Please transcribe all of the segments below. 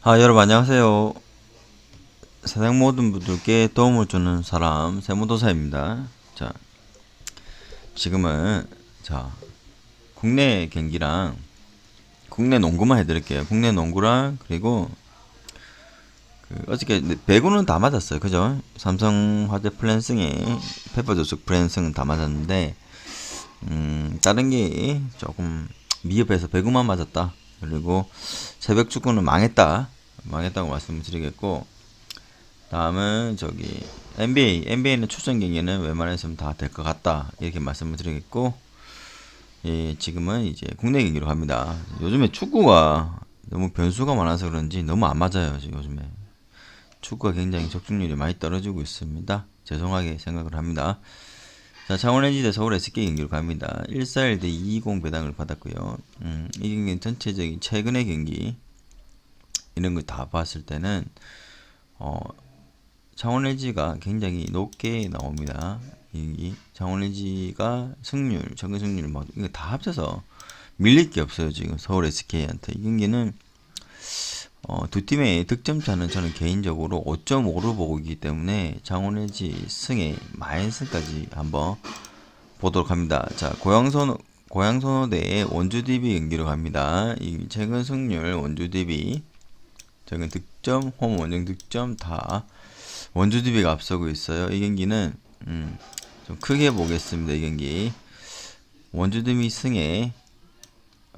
아, 여러분 안녕하세요. 세상 모든 분들께 도움을 주는 사람 세무도사입니다. 자, 지금은 자 국내 경기랑 국내 농구만 해드릴게요. 국내 농구랑 그리고 그 어저께 배구는 다 맞았어요. 그죠? 삼성화재 플랜승에 페퍼조스 플랜승은 다 맞았는데 음, 다른 게 조금 미흡해서 배구만 맞았다. 그리고 새벽 축구는 망했다. 망했다고 말씀을 드리겠고, 다음은 저기 NBA, NBA는 출전 경기는 웬만해서는 다 될 것 같다. 이렇게 말씀을 드리겠고, 예, 지금은 이제 국내 경기로 갑니다. 요즘에 축구가 너무 변수가 많아서 그런지 너무 안 맞아요. 지금 요즘에. 축구가 굉장히 적중률이 많이 떨어지고 있습니다. 죄송하게 생각을 합니다. 자, 창원 LG대 서울 SK 경기로 갑니다. 141대 220 배당을 받았고요. 음, 이 경기는 전체적인 최근의 경기 이런 거 다 봤을 때는 어, 창원 LG가 굉장히 높게 나옵니다. 이 창원 LG가 승률, 정근 승률 뭐 이거 다 합쳐서 밀릴 게 없어요 지금 서울 SK한테 이 경기는 어, 두 팀의 득점 차는 저는 개인적으로 5.5로 보고 있기 때문에 장원 LG 승의 마이너스까지 한번 보도록 합니다. 자, 고양선 고양선호대의 원주 DB 경기로 갑니다. 이 최근 승률 원주 DB 최근 득점, 홈 원정 득점 다 원주 DB가 앞서고 있어요. 이 경기는 음, 좀 크게 보겠습니다. 이 경기 원주 DB 승에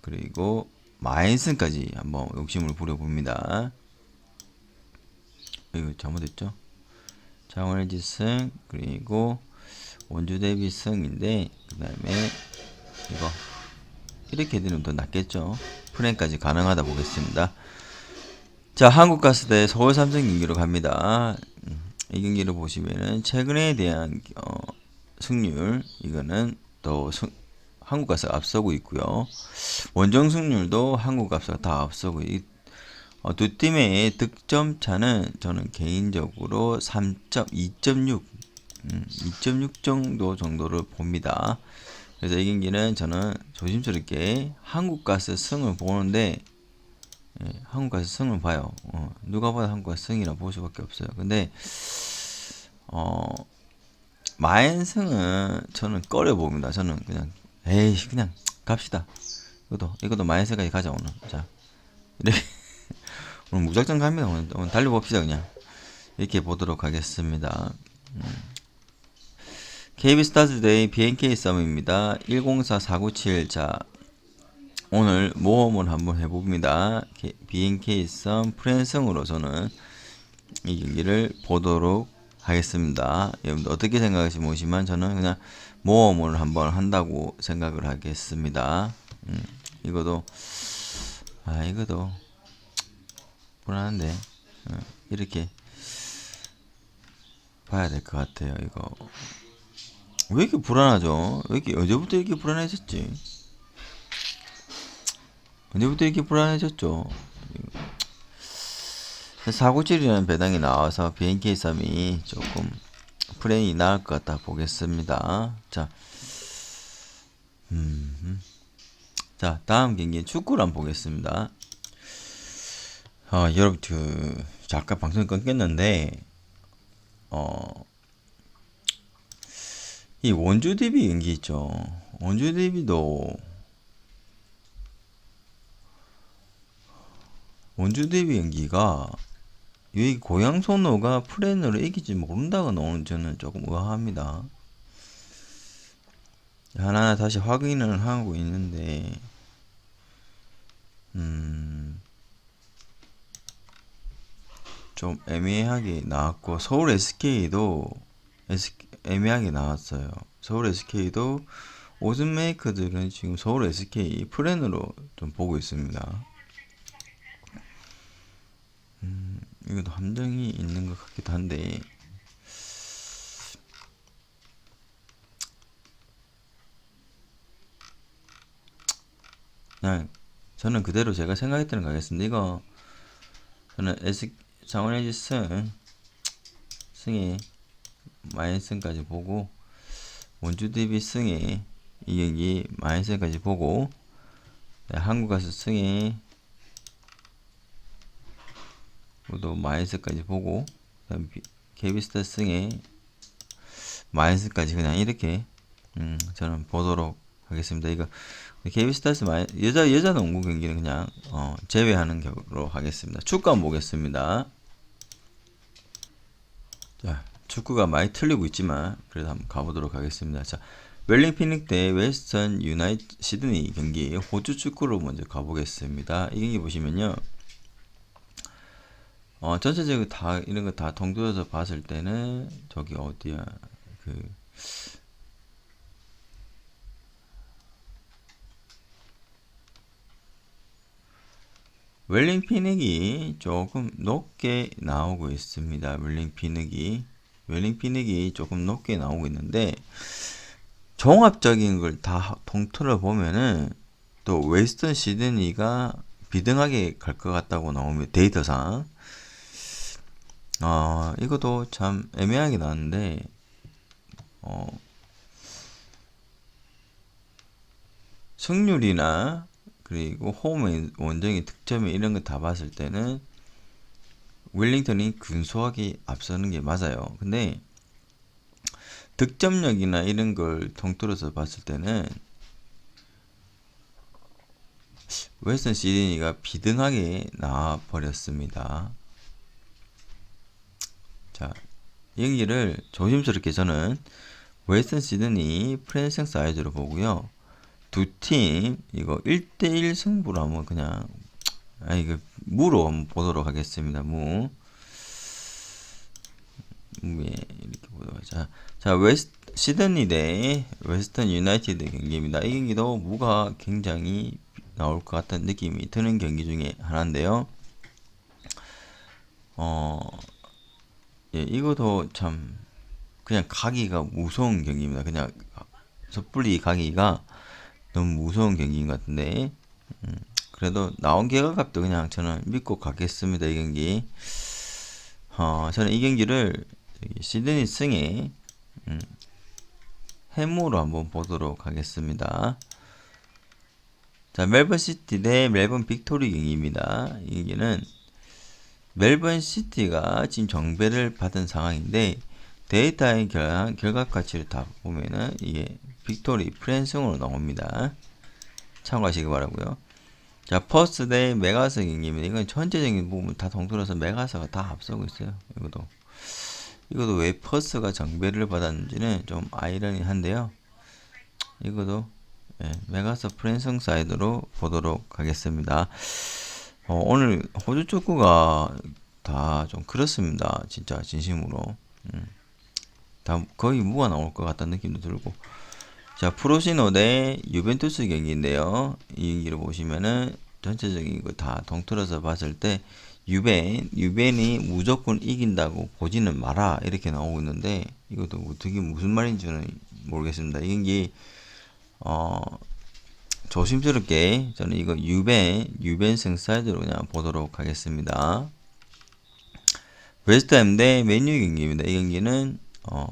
그리고 마인슨까지 한번 욕심을 부려봅니다. 이거 잘못했죠? 장원일지 승 그리고 원주 대비 승인데 그 다음에 이거 이렇게 되면 더 낫겠죠? 프랭까지 가능하다 보겠습니다. 자 한국가스 대 서울 삼성 경기로 갑니다. 음, 이 경기를 보시면은 최근에 대한 어, 승률 이거는 또 승, 한국가스가 앞서고 있고요. 원정 승률도 한국가스가 다 앞서고 있, 어, 두 팀의 득점 차는 저는 개인적으로 3.2.6 음, 2.6 정도 정도를 봅니다. 그래서 이 경기는 저는 조심스럽게 한국가스 승을 보는데 예, 한국가스 승을 봐요. 어, 누가 봐도 한국가스 승이라 볼 수밖에 없어요. 근데 어, 마엔 승은 저는 꺼려 봅니다. 저는 그냥 에이 그냥 갑시다. 이것도 이것도 마이너스까지 가자 오늘. 자 이렇게 오늘 무작정 갑니다. 오늘, 오늘 달려봅시다 그냥 이렇게 보도록 하겠습니다. 음. KB 스타즈데이 BNK 썸입니다. 104497. 자, 오늘 모험을 한번 해봅니다. BNK 썸 프랜승으로 저는 이 경기를 보도록 하겠습니다. 여러분들 어떻게 생각하시면 저는 그냥 모험을 한번 한다고 생각을 하겠습니다. 음, 이것도 아 이것도 불안한데 어, 이렇게 봐야 될 것 같아요. 이거 왜 이렇게 불안하죠? 왜 이렇게 언제부터 이렇게 불안해졌지? 언제부터 이렇게 불안해졌죠? 사고칠이라는 배당이 나와서 BNK 썸이 조금 프레임이 나을 것 같다 보겠습니다. 자, 음, 자 다음 경기 축구를 한번 보겠습니다. 어, 여러분 그 잠깐 방송이 끊겼는데 어. 이 원주 대비 경기 있죠. 원주 대비도 원주 대비 연기가 이 고향 선호가 프렌으로 이기지 모른다고 나오는 저는 조금 의아합니다. 하나하나 다시 확인을 하고 있는데, 음, 좀 애매하게 나왔고, 서울 SK도 애매하게 나왔어요. 서울 SK도 오즌 메이커들은 지금 서울 SK 프렌으로 좀 보고 있습니다. 음, 이것도 함정이 있는 것 같기도 한데 그냥 저는 그대로 제가 생각했던 거 하겠습니다. 이거 저는 S 장원해지 승 승이 마이너스까지 보고 원주 대비 승이 이 경기 마이너스까지 보고 네, 한국 가서 승이 이것도 마이너스까지 보고 그다음 KB스타 승의 마이너스까지 그냥 이렇게 음, 저는 보도록 하겠습니다. 이거 KB스타스 마이 여자 여자 농구 경기는 그냥 어, 제외하는 격으로 하겠습니다. 축구 한번 보겠습니다. 자, 축구가 많이 틀리고 있지만 그래도 한번 가보도록 하겠습니다. 자, 웰링 피닉 대 웨스턴 유나이트 시드니 경기 호주 축구로 먼저 가보겠습니다. 이 경기 보시면요. 어, 전체적으로 다 이런 거 다 동조해서 봤을 때는 저기 어디야? 그 웰링 피닉이 조금 높게 나오고 있습니다. 웰링 피닉이 웰링 피닉이 조금 높게 나오고 있는데 종합적인 걸 다 통틀어 보면은 또 웨스턴 시드니가 비등하게 갈 것 같다고 나오면 데이터상 어, 이것도 참 애매하게 나왔는데 어, 승률이나 그리고 홈 원정의 득점이 이런 거 다 봤을 때는 웰링턴이 근소하게 앞서는 게 맞아요. 근데 득점력이나 이런 걸 통틀어서 봤을 때는 웨스턴 시드니가 비등하게 나와 버렸습니다. 자, 여기를 조심스럽게 저는 웨스턴 시드니 프랜생 사이즈로 보고요. 두 팀 이거 1대1 승부로 한번 그냥 아 이거 무로 한번 보도록 하겠습니다. 무. 무에 이렇게 보도록 하자. 자, 웨스 시드니 대 웨스턴 유나이티드 경기입니다. 이 경기도 무가 굉장히 나올 것 같은 느낌이 드는 경기 중에 하나인데요. 어, 예, 이것도 참 그냥 가기가 무서운 경기입니다. 그냥 섣불리 가기가 너무 무서운 경기인 것 같은데 음, 그래도 나온 결과값도 그냥 저는 믿고 가겠습니다. 이 경기. 어, 저는 이 경기를 시드니 승에 음, 해무로 한번 보도록 하겠습니다. 자, 멜번 시티 대 멜번 빅토리 경기입니다. 이 경기는 멜번 시티가 지금 정배를 받은 상황인데 데이터의 결, 결과 가치를 다 보면은 이게 빅토리 프랜승으로 나옵니다. 참고하시기 바라고요. 자, 퍼스 대 메가서 경기입니다. 이건 전체적인 부분 다 동틀어서 메가서가 다 앞서고 있어요. 이것도 이것도 왜 퍼스가 정배를 받았는지는 좀 아이러니한데요. 이것도 예, 메가서 프랜승 사이드로 보도록 하겠습니다. 어, 오늘 호주 축구가 다 좀 그렇습니다. 진짜 진심으로. 음. 다 거의 무가 나올 것 같다는 느낌도 들고. 자, 프로시노 대 유벤투스 경기인데요. 이 경기를 보시면은 전체적인 거 다 동틀어서 봤을 때 유벤, 유벤이 무조건 이긴다고 보지는 마라 이렇게 나오고 있는데 이것도 어떻게 무슨 말인지는 모르겠습니다. 이 경기 어 조심스럽게 저는 이거 유벤, 유벤승 사이드로 그냥 보도록 하겠습니다. 웨스트햄 대 맨유 경기입니다. 이 경기는 어,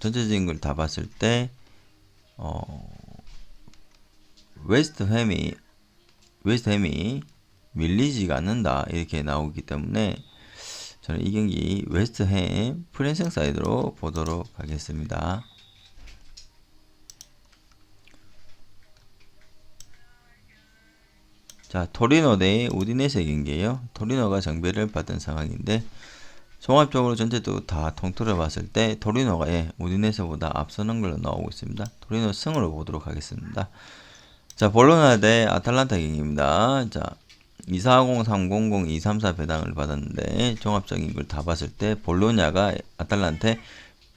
전체적인 걸 다 봤을 때 어, 웨스트햄이 웨스트햄이 밀리지가 않는다 이렇게 나오기 때문에 저는 이 경기 웨스트햄 프랜생 사이드로 보도록 하겠습니다. 자, 토리노 대 우디네세 경기예요. 토리노가 정배를 받은 상황인데 종합적으로 전체도 다 통틀어 봤을 때 토리노가 예, 우디네세보다 앞서는 걸로 나오고 있습니다. 토리노 승으로 보도록 하겠습니다. 자, 볼로나 대 아탈란타 경기입니다. 자, 240, 300, 234 배당을 받았는데 종합적인 걸 다 봤을 때 볼로냐가 아탈란테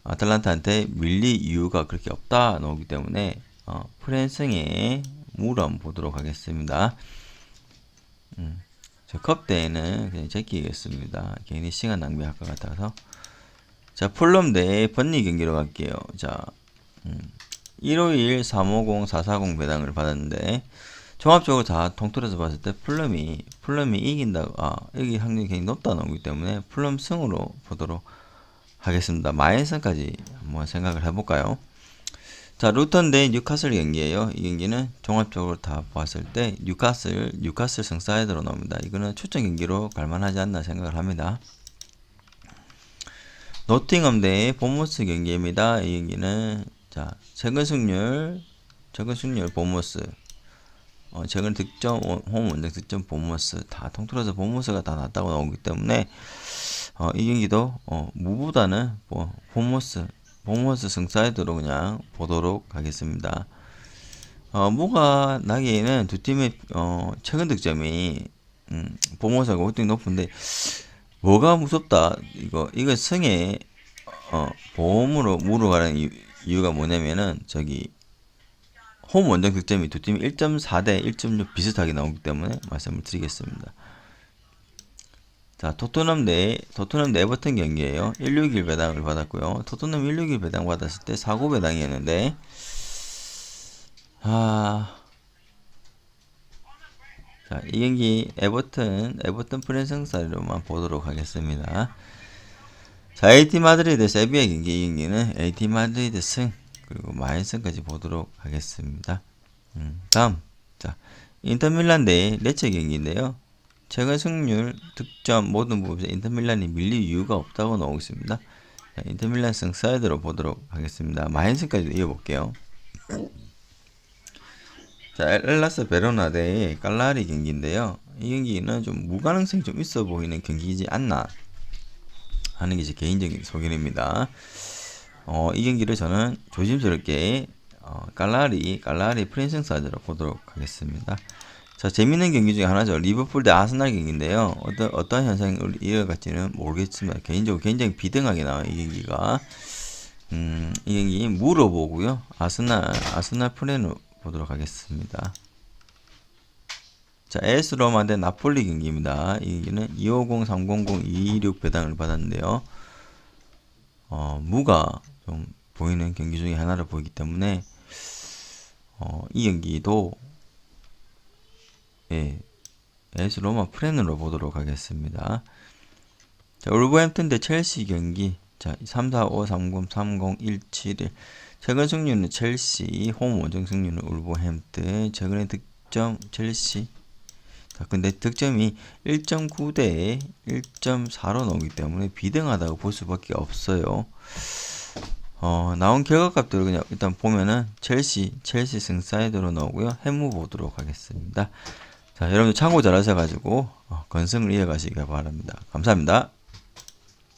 아탈란타한테 밀릴 이유가 그렇게 없다 나오기 때문에 어, 프랜승의 무를 보도록 하겠습니다. 음, 저 컵대에는 그냥 제끼겠습니다. 괜히 시간 낭비할 것 같아서. 자, 풀럼 대 번니 경기로 갈게요. 자, 음, 151, 350, 440 배당을 받았는데, 종합적으로 다 통틀어서 봤을 때 풀럼이, 풀럼이 이긴다고, 아, 여기 확률이 굉장히 높다 나오기 때문에 풀럼 승으로 보도록 하겠습니다. 마이너스까지 한번 생각을 해볼까요? 자, 루턴 대 뉴카슬 경기예요. 이 경기는 종합적으로 다 보았을 때 뉴카슬 뉴카슬 승사이드로 나옵니다. 이거는 출전 경기로 갈만하지 않나 생각을 합니다. 노팅엄 대 보모스 경기입니다. 이 경기는 자 최근 승률 최근 승률 보모스 어, 최근 득점 원- 홈 원정 득점 보모스 다 통틀어서 보모스가 다 낫다고 나오기 때문에 어, 이 경기도 어, 무보다는 뭐 보모스 보모스 승사이드로 그냥 보도록 하겠습니다. 어, 무가 나기에는 두 팀의 어, 최근 득점이 음, 보모스가 월등히 높은데 뭐가 무섭다 이거 이거 승에 어, 보험으로 무로 가는 이유, 이유가 뭐냐면은 저기 홈 원정 득점이 두 팀이 1.4 대 1.6 비슷하게 나오기 때문에 말씀을 드리겠습니다. 자, 토트넘 대 토트넘 대 에버튼 경기예요. 161 배당을 받았고요. 토트넘 161 배당 받았을 때49 배당이었는데 아 자, 이 경기 에버튼 에버튼 프랜승사로만 보도록 하겠습니다. 자, AT 마드리드 세비야 경기 이 경기는 AT 마드리드 승 그리고 마인승까지 보도록 하겠습니다. 음, 다음 자 인터밀란 대 레체 경기인데요. 최근 승률, 득점 모든 부분에서 인터밀란이 밀릴 이유가 없다고 나오고 있습니다. 자, 인터밀란 승 사이드로 보도록 하겠습니다. 마인승까지 이어볼게요. 자, 엘라스 베로나 대 깔라리 경기인데요. 이 경기는 좀 무가능성이 좀 있어 보이는 경기이지 않나 하는 게 제 개인적인 소견입니다. 어, 이 경기를 저는 조심스럽게 어, 깔라리 깔라리 프린승 사이드로 보도록 하겠습니다. 자, 재밌는 경기 중에 하나죠. 리버풀 대 아스날 경기인데요. 어떤 어떤 현상이 이어갈지는 모르겠지만 개인적으로 굉장히 비등하게 나와요. 이 경기가. 음, 이 경기 물어보고요. 아스날 아스날 프렌으로 보도록 하겠습니다. 자, 에스 로마 대 나폴리 경기입니다. 이 경기는 250, 300, 226 배당을 받았는데요. 어, 무가 좀 보이는 경기 중에 하나로 보이기 때문에 어, 이 경기도 예, 에스 로마 프렌으로 보도록 하겠습니다. 자, 울버햄튼 대 첼시 경기. 자, 3, 4, 5, 3, 0, 3, 0, 1, 7, 1. 최근 승률은 첼시, 홈 원정 승률은 울버햄튼, 최근에 득점 첼시. 자, 근데 득점이 1.9 대 1.4로 나오기 때문에 비등하다고 볼 수밖에 없어요. 어, 나온 결과값들을 그냥 일단 보면은 첼시, 첼시 승 사이드로 나오고요. 해무 보도록 하겠습니다. 자, 여러분들 참고 잘 하셔가지고 어, 건승을 이어가시기 바랍니다. 감사합니다.